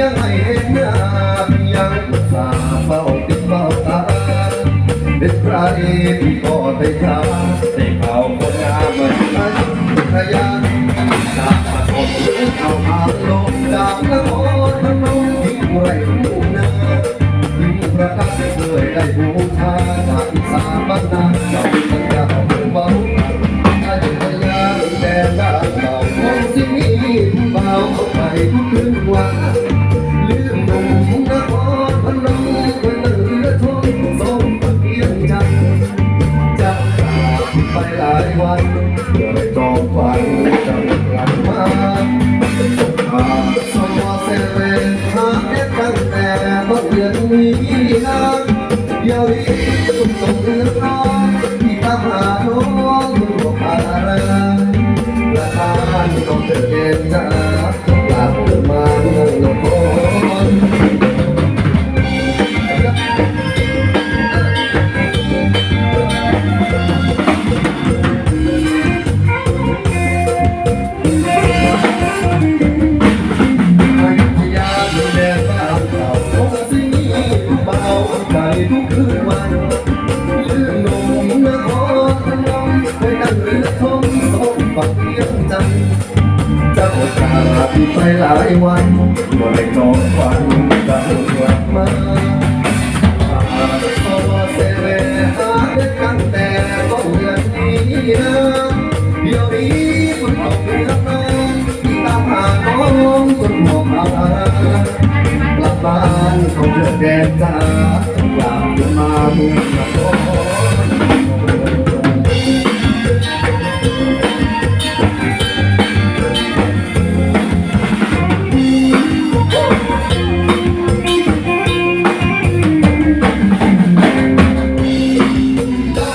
ยังให้เห็นหน้ายังสาเฝ้าติดเฝ้าตาเด็ดใครที่ก็ได้ทำได้เขาคนงามเหมือนกันพยานจากมาทนเอาพาลงจากละครพนมยิ่งไรลูกนายิ่งประทับเคยได้บูชาจากสาบันนาเจ้าสัญญาของเบาอายุทยาแต่ด้านเบาของสิ่งนี้เบาไปทุก หลายวันเมื่อได้จองฝันจะกลับมาหากสมอเซเว่นหาเด็กตั้งแต่ต้นเดือนมีนาเดี๋ยวนี้ต้องส่งเรือน ไปหลายวันบ่ได้นอนฝันกันกลับมาหากโซเซเวหาได้กันแต่ต้นเดือนนี้นะเดี๋ยวนี้ฝนตกเรือน้องที่ตามหาน้องหมดอากลับบ้านขาเดือดแดดจ้ากลับมาเมือง นคร